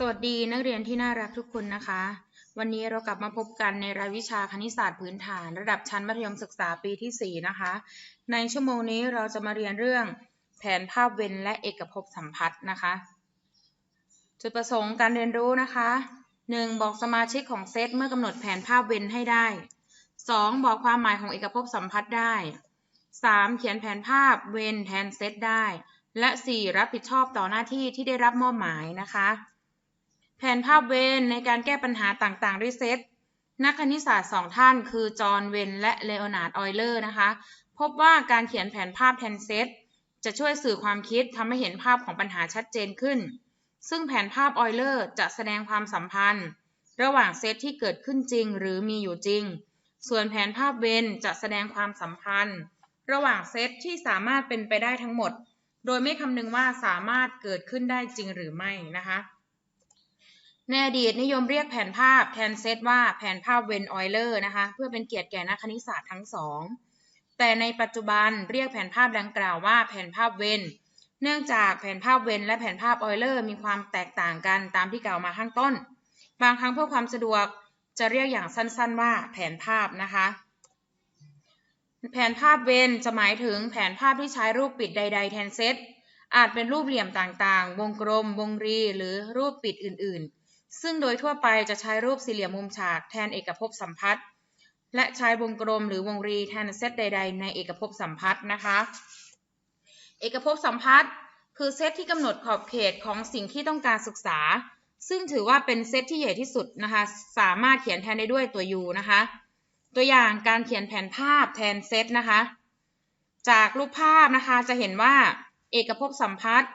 สวัสดีนักเรียนที่น่ารักทุกคนนะคะ วันนี้เรากลับมาพบกันในรายวิชาคณิตศาสตร์พื้นฐาน ระดับชั้นมัธยมศึกษาปีที่ 4 นะคะ ในชั่วโมงนี้เราจะมาเรียนเรื่องแผนภาพเวนและเอกภพสัมพัทธ์นะคะ จุดประสงค์การเรียนรู้นะคะ 1. บอกสมาชิกของเซตเมื่อกำหนดแผนภาพเวนให้ได้ 2. บอกความหมายของเอกภพสัมพัทธ์ได้ 3. เขียนแผนภาพเวนแทนเซตได้ และ 4. รับผิดชอบต่อหน้าที่ที่ได้รับมอบหมายนะคะ แผนภาพเวนในการแก้ปัญหาต่างๆ ด้วยเซต นักคณิตศาสตร์สองท่านคือจอห์นเวนและเลโอนาร์ดออยเลอร์นะคะ พบว่าการเขียนแผนภาพแทนเซต จะช่วยสื่อความคิดทำให้เห็นภาพของปัญหาชัดเจนขึ้น ซึ่งแผนภาพออยเลอร์จะแสดงความสัมพันธ์ ระหว่างเซตที่เกิดขึ้นจริงหรือมีอยู่จริง ส่วนแผนภาพเวนจะแสดงความสัมพันธ์ ระหว่างเซตที่สามารถเป็นไปได้ทั้งหมด โดยไม่คำนึงว่าสามารถเกิดขึ้นได้จริงหรือไม่นะคะ ในอดีตนิยมเรียกแผนภาพแทนเซตว่าแผนภาพเวนออยเลอร์นะคะ เพื่อเป็นเกียรติแก่นักคณิตศาสตร์ทั้งสอง แต่ในปัจจุบันเรียกแผนภาพดังกล่าวว่าแผนภาพเวนเนื่องจากแผนภาพเวนและแผนภาพออยเลอร์มีความแตกต่างกันตามที่กล่าวมาข้างต้น บางครั้งเพื่อความสะดวกจะเรียกอย่างสั้นๆว่าแผนภาพนะคะ แผนภาพเวนจะหมายถึงแผนภาพที่ใช้รูปปิดใด ๆ แทนเซตอาจเป็นรูปเหลี่ยมต่างๆ วงกลม วงรี หรือรูปปิดอื่นๆ ซึ่งโดยทั่วไปจะใช้รูปสี่เหลี่ยมมุมฉากแทนเอกภพสัมพัทธ์และใช้วงกลมหรือวงรีแทนเซตใด ๆ ในเอกภพสัมพัทธ์นะคะ เอกภพสัมพัทธ์คือเซตที่กำหนดขอบเขตของสิ่งที่ต้องการศึกษา ซึ่งถือว่าเป็นเซตที่ใหญ่ที่สุดนะคะ สามารถเขียนแทนได้ด้วยตัว u นะคะ ตัวอย่างการเขียนแผนภาพแทนเซตนะคะ จากรูปภาพนะคะจะเห็นว่าเอกภพสัมพัทธ์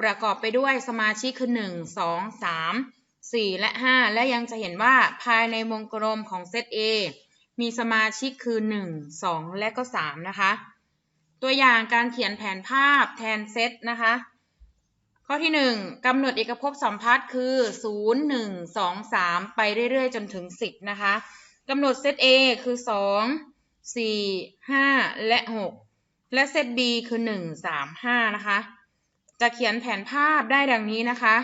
ประกอบไปด้วยสมาชิกคือ 1 2 3 4 และ 5 และยังจะเห็นว่าภายในวงกลมของเซต A มีสมาชิกคือ 1 2 และก็ 3 นะคะ ตัวอย่างการเขียนแผนภาพแทนเซตนะคะ ข้อที่ 1กำหนดเอกภพสัมพัทธ์คือ 0 1 2 3 ไปเรื่อยๆ จนถึง 10 นะคะกำหนดเซต A คือ 2 4 5 และ 6 และเซต B คือ 1 3 5 นะคะ จะเขียนแผนภาพได้ดังนี้นะคะ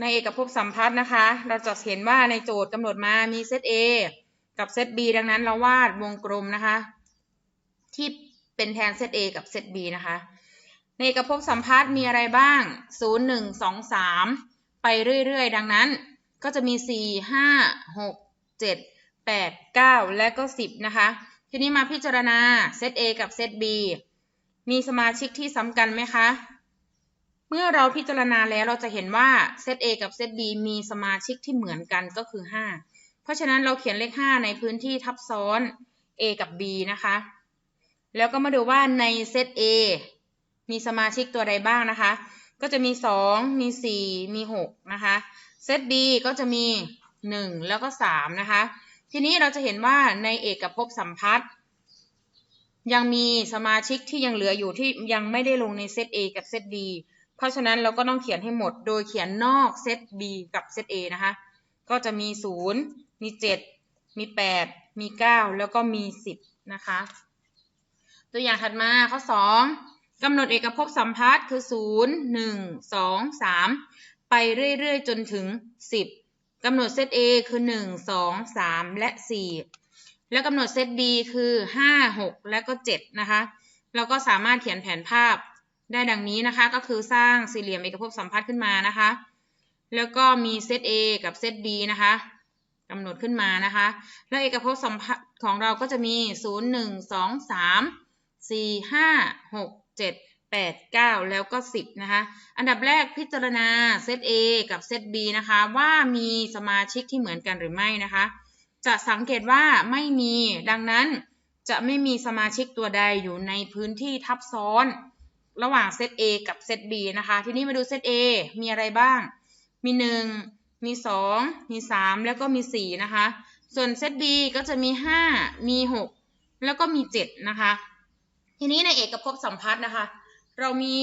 ในเอกภพสัมพัทธ์นะคะ เราจะเห็นว่าในโจทย์กำหนดมามีเซต A กับเซต B ดังนั้นเราวาดวงกลมนะคะ ที่เป็นแทนเซต A กับเซต B นะคะ ในเอกภพสัมพัทธ์มีอะไรบ้าง 0 1 2 3 ไปเรื่อยๆ ดังนั้นก็จะมี 4 5 6 7 8 9 และก็ 10 นะคะ ทีนี้มาพิจารณาเซต A กับเซต B มีสมาชิกที่ซ้ำกันไหมคะ เมื่อเราพิจารณาแล้วเราจะเห็นว่าเซต A กับเซต B มีสมาชิกที่เหมือนกันก็คือ 5 เพราะฉะนั้นเราเขียนเลข 5 ในพื้นที่ทับซ้อน A กับ B นะคะ แล้วก็มาดูว่าในเซต A มีสมาชิกตัวใดบ้างนะคะ ก็จะมี 2 มี 4 มี 6 นะคะ เซต B ก็จะมี 1 แล้วก็ 3 นะคะ ทีนี้เราจะเห็นว่าในเอกภพสัมพัทธ์ยังมีสมาชิกที่ยังเหลืออยู่ที่ยังไม่ได้ลงในเซต A กับเซต B เพราะฉะนั้นเราก็ต้องเขียนให้หมด โดยเขียนนอกเซต B กับเซต A นะคะ ก็จะมี 0 มี 7 มี 8 มี 9 แล้วก็มี 10 นะคะ ตัวอย่างถัดมาข้อ 2กำหนดเอกภพสัมพัทธ์คือ 0 1 2 3 ไปเรื่อย ๆ จนถึง 10กำหนดเซต A คือ 1 2 3 และ 4 แล้วกำหนดเซต B คือ 5 6 และก็ 7 นะคะ เราก็สามารถเขียนแผนภาพ ได้ดังนี้นะคะก็คือสร้างสี่เหลี่ยมเอกภพสัมพัทธ์ขึ้นมานะคะ แล้วก็มีเซต A กับเซต B นะคะกำหนดขึ้นมานะคะ แล้วเอกภพสัมพัทธ์ของเราก็จะมี 0 1 2 3 4 5 6 7 8 9 แล้วก็ 10 นะคะ อันดับแรกพิจารณาเซต A กับเซต B นะคะ ว่ามีสมาชิกที่เหมือนกันหรือไม่นะคะ จะสังเกตว่าไม่มีดังนั้นจะไม่มีสมาชิกตัวใดอยู่ในพื้นที่ทับซ้อน ระหว่างเซต A กับเซต B นะคะ ทีนี้มาดูเซต A มีอะไรบ้าง มี 1 มี 2 มี 3 แล้วก็มี 4 นะคะ ส่วนเซต B ก็จะมี 5 มี 6 แล้วก็มี 7 นะคะ ทีนี้ในเอกภพสัมพัทธ์นะคะ เรามี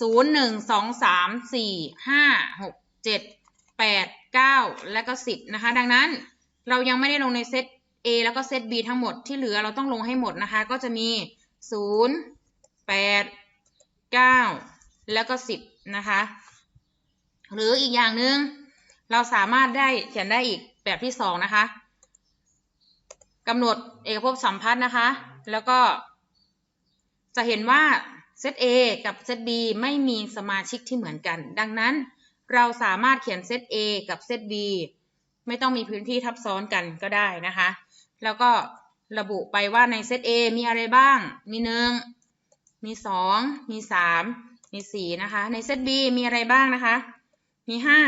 0 1 2 3 4 5 6 7 8 9 และก็ 10 นะคะ ดังนั้นเรายังไม่ได้ลงในเซต A แล้วก็เซต B ทั้งหมดที่เหลือเราต้องลงให้หมดนะคะ ก็จะมี 0 8 9 แล้วก็ 10 นะคะ หรืออีกอย่างหนึ่งเราสามารถได้เขียนได้อีกแบบที่สองนะคะกำหนดเอกภพสัมพัทธ์นะคะ แล้วก็ จะเห็นว่าเซต A กับเซต B ไม่มีสมาชิกที่เหมือนกัน ดังนั้นเราสามารถเขียนเซต A กับเซต B ไม่ต้องมีพื้นที่ทับซ้อนกันก็ได้นะคะ แล้วก็ระบุไปว่าในเซต A มีอะไรบ้าง มีหนึ่ง มีสองมีสามมีสี่นะคะ ในเซต B มีอะไรบ้างนะคะ มีห้า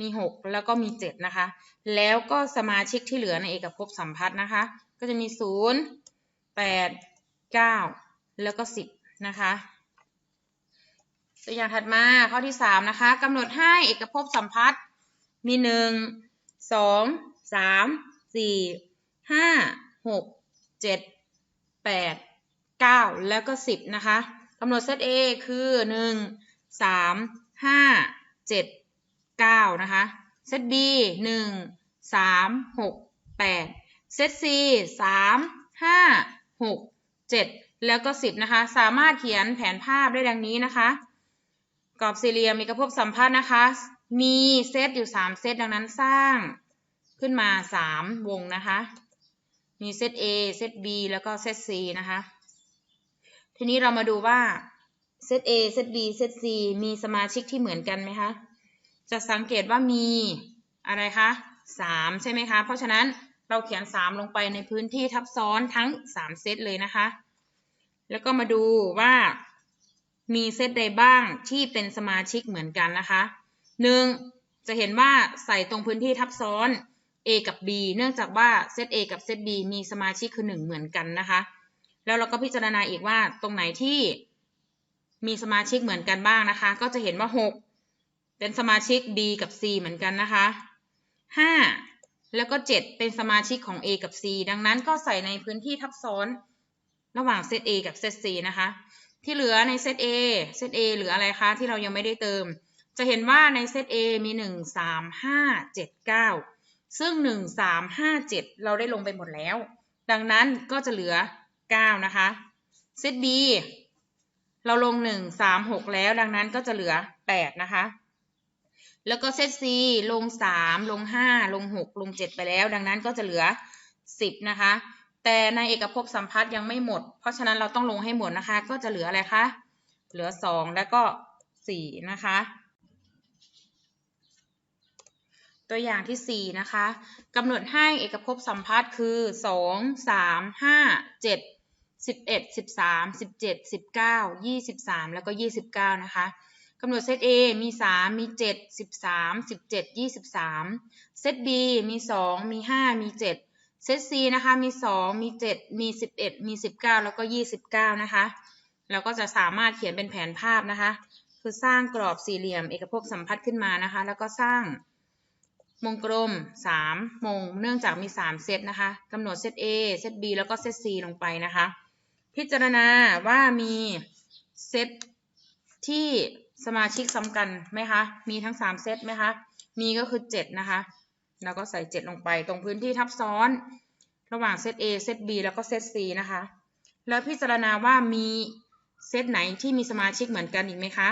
มีหกแล้วก็มีเจ็ดนะคะ แล้วก็สมาชิกที่เหลือในเอกภพสัมพัทธ์นะคะ ก็จะมีศูนย์แปดเก้าแล้วก็สิบนะคะตัวอย่างถัดมาข้อที่สามนะคะกำหนดให้เอกภพสัมพัทธ์มีหนึ่งสองสามสี่ห้าหกเจ็ดแปด เก้าแล้วก็สิบนะคะกำหนดเซต A คือหนึ่งสามห้าเจ็ดเก้านะคะ เซต B หนึ่งสามหกแปดเซต C สามห้าหกเจ็ดแล้วก็สิบนะคะ สามารถเขียนแผนภาพได้ดังนี้นะคะ กรอบสี่เหลี่ยมมีกระพบสัมพัทธ์นะคะ มีเซตอยู่สามเซตดังนั้นสร้างขึ้นมาสามวงนะคะ มีเซต A เซต B แล้วก็เซต C นะคะ ทีนี้เรามาดูว่าเซต A เซต B เซต C มีสมาชิกที่เหมือนกันไหมคะ จะสังเกตว่ามีอะไรคะสามใช่ไหมคะ เพราะฉะนั้นเราเขียนสามลงไปในพื้นที่ทับซ้อนทั้งสามเซตเลยนะคะ แล้วก็มาดูว่ามีเซตใดบ้างที่เป็นสมาชิกเหมือนกันนะคะหนึ่งจะเห็นว่าใส่ตรงพื้นที่ทับซ้อน A กับ B เนื่องจากว่าเซต A กับเซต B มีสมาชิกคือหนึ่งเหมือนกันนะคะ แล้วเราก็พิจารณาอีกว่าตรงไหนที่มีสมาชิกเหมือนกันบ้างนะคะ ก็จะเห็นว่า 6 เป็นสมาชิก B กับ C เหมือนกันนะคะ 5 แล้วก็ 7 เป็นสมาชิกของ A กับ C ดังนั้นก็ใส่ในพื้นที่ทับซ้อนระหว่างเซต A กับเซต C นะคะ ที่เหลือในเซต A เซต A หรืออะไรคะที่เรายังไม่ได้เติม จะเห็นว่าในเซต A มี 1 3 5 7 9 ซึ่ง 1 3 5 7 เราได้ลงไปหมดแล้ว ดังนั้นก็จะเหลือ 9 นะคะ เซต B เราลง 1 3 6 แล้วดังนั้นก็จะเหลือ 8 นะคะ แล้วก็เซต C ลง 3 ลง 5 ลง 6 ลง 7 ไปแล้ว ดังนั้นก็จะเหลือ 10 นะคะ แต่ในเอกภพสัมพัทธ์ยังไม่หมด เพราะฉะนั้นเราต้องลงให้หมดนะคะ ก็จะเหลืออะไรคะ เหลือ 2 แล้วก็ 4 นะคะตัวอย่างที่ 4 นะคะกำหนดให้เอกภพสัมพัทธ์คือ 2 3 5 7 11 13 17 19 23 แล้วก็ 29 นะคะกำหนดเซต A มี 3 มี 7 13 17 23 เซต B มี 2 มี 5 มี 7 เซต C นะคะ มี 2 มี 7 มี 11 มี 19 แล้วก็ 29 นะคะเราก็จะสามารถเขียนเป็นแผนภาพนะคะ คือสร้างกรอบสี่เหลี่ยม เอกภพสัมพัทธ์ขึ้นมานะคะ แล้วก็สร้างวงกลม3วงเนื่องจากมี 3 เซตนะคะกำหนดเซต A เซต B แล้วก็เซต C ลงไปนะคะ พิจารณาว่ามีเซตที่สมาชิกซ้ำกันไหมคะ มีทั้ง 3 เซตไหมคะ มีก็คือ 7 นะคะ แล้วก็ใส่ 7 ลงไปตรงพื้นที่ทับซ้อน ระหว่างเซต A เซต B แล้วก็เซต C นะคะ แล้วพิจารณาว่ามีเซตไหนที่มีสมาชิกเหมือนกันอีกไหมคะ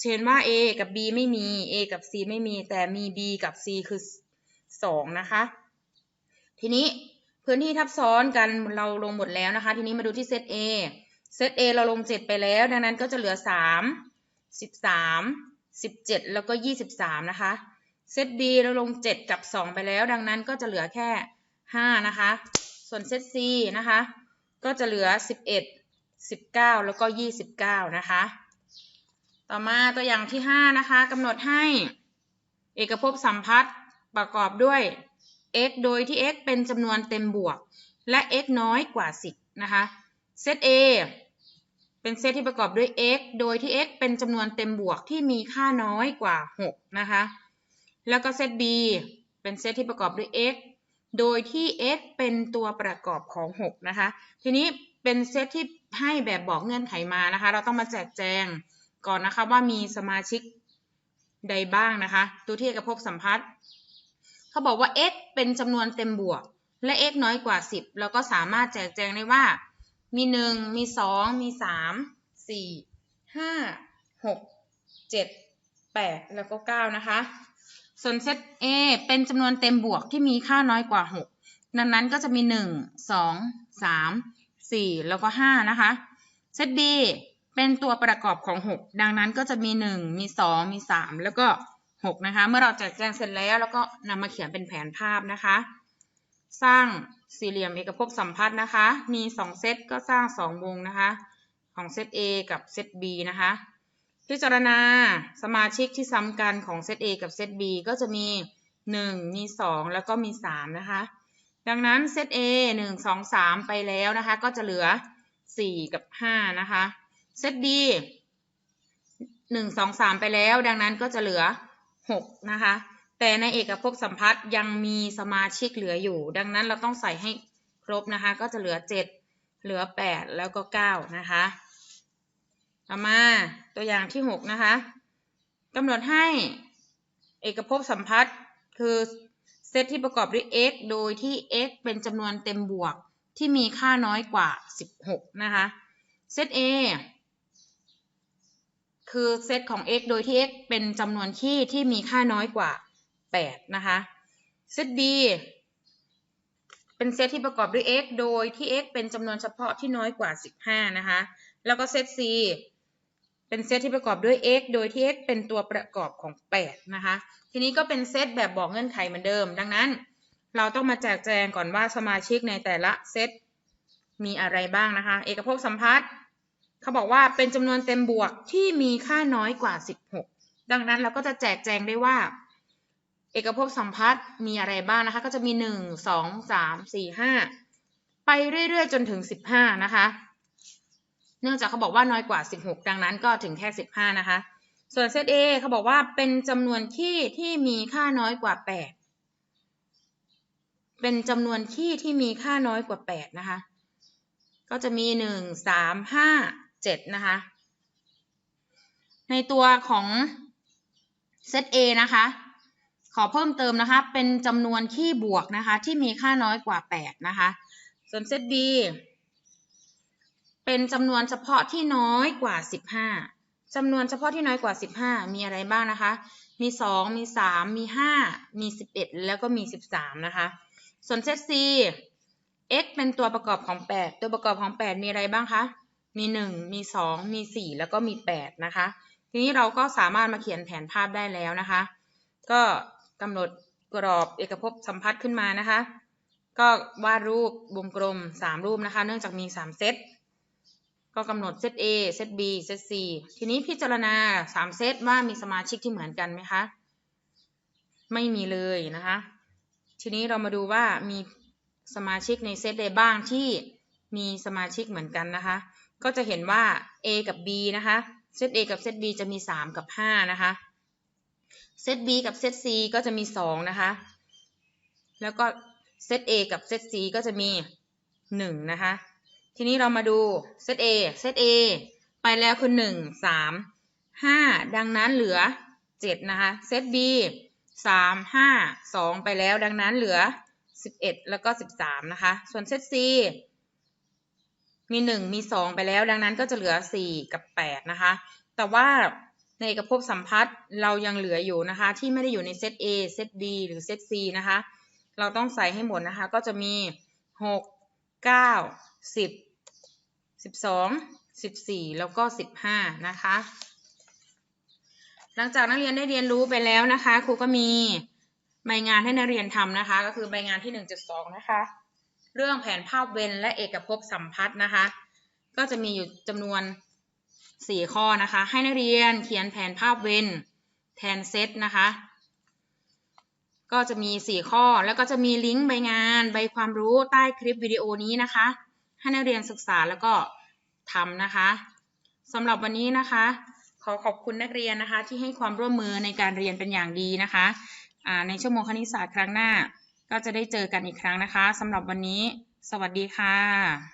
เช่นว่า A กับ B ไม่มี A กับ C ไม่มี แต่มี B กับ C คือ 2 นะคะ ทีนี้ พื้นที่ทับซ้อนกันเราลงหมดแล้วนะคะ ทีนี้มาดูที่เซต A เซต A เราลง 7 ไปแล้ว ดังนั้นก็จะเหลือ 3 13 17 แล้วก็ 23 นะคะ เซต B เราลง 7 กับ 2 ไปแล้ว ดังนั้นก็จะเหลือแค่ 5 นะคะ ส่วนเซต C นะคะ ก็จะเหลือ 11 19 แล้วก็ 29 นะคะ ต่อมาตัวอย่างที่ 5 นะคะกำหนดให้เอกภพสัมพัทธ์ประกอบด้วย x โดยที่ x เป็นจำนวนเต็มบวก และ x น้อยกว่า 10 นะคะ เซต A เป็นเซตที่ประกอบด้วย x โดยที่ x เป็นจำนวนเต็มบวกที่มีค่าน้อยกว่า 6 นะคะ แล้วก็เซต B เป็นเซตที่ประกอบด้วย x โดยที่ x เป็นตัวประกอบของ 6 นะคะ ทีนี้เป็นเซตที่ให้แบบบอกเงื่อนไขมานะคะ เราต้องมาแจกแจงก่อนนะคะว่ามีสมาชิกใดบ้างนะคะ ตัวที่เอกภพสัมพัทธ์ เขาบอกว่า x เป็นจำนวนเต็มบวก และ x น้อยกว่า 10 เราก็สามารถแจกแจงได้ว่า มี 1 มี 2 มี 3 4 5 6 7แปดแล้วก็เก้านะคะ ส่วนเซต A เป็นจำนวนเต็มบวกที่มีค่าน้อยกว่าหกดังนั้นก็จะมีหนึ่งสองสามสี่แล้วก็ห้านะคะ เซต B เป็นตัวประกอบของหกดังนั้นก็จะมีหนึ่งมีสองมีสามแล้วก็ กนะคะ เมื่อเราแจกแจงเสร็จแล้วแล้วก็นำมาเขียนเป็นแผนภาพนะคะ สร้างสี่เหลี่ยมเอกภพสัมพัทธ์นะคะ มีสองเซตก็สร้างสองวงนะคะ ของเซต A กับเซต B นะคะ พิจารณาสมาชิกที่ซ้ำกันของเซต A กับเซต B ก็จะมี 1 มี 2 แล้วก็มี 3 นะคะ ดังนั้นเซต A 1 2 3 ไปแล้วนะคะ ก็จะเหลือ 4 กับ 5 นะคะ เซต B 1 2 3 ไปแล้ว ดังนั้นก็จะเหลือ 6 นะคะ แต่ในเอกภพสัมพัทธ์ยังมีสมาชิกเหลืออยู่ ดังนั้นเราต้องใส่ให้ครบนะคะ ก็จะเหลือ 7 เหลือ 8 แล้วก็ 9 นะคะต่อมาตัวอย่างที่ 6 นะคะกำหนดให้เอกภพสัมพัทธ์คือเซตที่ประกอบด้วย x โดยที่ x เป็นจำนวนเต็มบวกที่มีค่าน้อยกว่า 16 นะคะ เซต A คือเซตของ x โดยที่ x เป็นจำนวนคี่ที่มีค่าน้อยกว่า 8 นะคะ เซต B เป็นเซตที่ประกอบด้วย x โดยที่ x เป็นจำนวนเฉพาะที่น้อยกว่า 15 นะคะ แล้วก็เซต C เป็นเซตที่ประกอบด้วย x โดยที่ x เป็นตัวประกอบของ 8 นะคะ ทีนี้ก็เป็นเซตแบบบอกเงื่อนไขเหมือนเดิม ดังนั้น เราต้องมาแจกแจงก่อนว่าสมาชิกในแต่ละเซตมีอะไรบ้างนะคะ เอกภพสัมพัทธ์ เขาบอกว่าเป็นจำนวนเต็มบวกที่มีค่าน้อยกว่า 16 ดังนั้นเราก็จะแจกแจงได้ว่า เอกภพสัมพัทธ์มีอะไรบ้างนะคะ ก็จะมี 1 2 3 4 5 ไปเรื่อยๆ จนถึง 15 นะคะ เนื่องจากเขาบอกว่าน้อยกว่า 16 ดังนั้นก็ถึงแค่ 15 นะคะ ส่วนเซต A เขาบอกว่าเป็นจำนวนคี่ที่มีค่าน้อยกว่า 8 เป็นจำนวนคี่ที่มีค่าน้อยกว่า 8 นะคะก็จะมี 1 3 5 7 นะคะ ในตัวของเซต A นะคะ ขอเพิ่มเติมนะคะ เป็นจำนวนคี่บวกนะคะ ที่มีค่าน้อยกว่า 8 นะคะ ส่วนเซต B เป็นจำนวนเฉพาะที่น้อยกว่า 15จำนวนเฉพาะที่น้อยกว่า 15 มีอะไรบ้างนะคะ มี 2 มี 3 มี 5 มี 11 แล้วก็มี 13 นะคะ ส่วนเซต C x เป็นตัวประกอบของ 8 ตัวประกอบของ 8 มีอะไรบ้างคะ มี1มี2มี4แล้วก็มี8นะคะ ทีนี้เราก็สามารถมาเขียนแผนภาพได้แล้วนะคะ ก็กำหนดกรอบเอกภพสัมพัทธ์ขึ้นมานะคะ ก็วาดรูปวงกลม3รูปนะคะ เนื่องจากมี3เซตก็กำหนดเซต A เซต B เซต C ทีนี้พิจารณา3เซตว่ามีสมาชิกที่เหมือนกันไหมคะ ไม่มีเลยนะคะ ทีนี้เรามาดูว่ามีสมาชิกในเซตใดบ้างที่มีสมาชิกเหมือนกันนะคะ ก็จะเห็นว่า A กับ B นะคะเซต A กับเซต B จะมี 3 กับ 5 นะคะเซต B กับเซต C ก็จะมี 2 นะคะ แล้วก็เซต A กับเซต C ก็จะมี 1 นะคะ ทีนี้เรามาดูเซต A เซต A ไปแล้วคือ 1 3 5 ดังนั้นเหลือ 7 นะคะ เซต B 3 5 2 ไปแล้ว ดังนั้นเหลือ 11 แล้วก็ 13 นะคะ ส่วนเซต C มี 1 มี 2 ไปแล้ว ดังนั้นก็จะเหลือ 4 กับ 8 นะคะ แต่ว่าในเอกภพสัมพัทธ์เรายังเหลืออยู่นะคะ ที่ไม่ได้อยู่ในเซต A เซต B หรือเซต C นะคะ เราต้องใส่ให้หมดนะคะ ก็จะมี 6 9 10 12 14 แล้วก็ 15 นะคะ หลังจากนักเรียนได้เรียนรู้ไปแล้วนะคะ ครูก็มีใบงานให้นักเรียนทำนะคะ ก็คือใบงานที่ 1.2 นะคะ เรื่องแผนภาพเวนและเอกภพสัมพัทธ์นะคะ ก็จะมีอยู่จำนวน 4 ข้อนะคะ ให้นักเรียนเขียนแผนภาพเวนแทนเซตนะคะ ก็จะมี 4 ข้อแล้วก็จะมีลิงก์ใบงานใบความรู้ใต้คลิปวิดีโอนี้นะคะ ให้นักเรียนศึกษาแล้วก็ทำนะคะสำหรับวันนี้นะคะ ขอขอบคุณนักเรียนนะคะ ที่ให้ความร่วมมือในการเรียนเป็นอย่างดีนะคะในชั่วโมงคณิตศาสตร์ครั้งหน้า ก็จะได้เจอกันอีกครั้งนะคะสำหรับวันนี้ สวัสดีค่ะ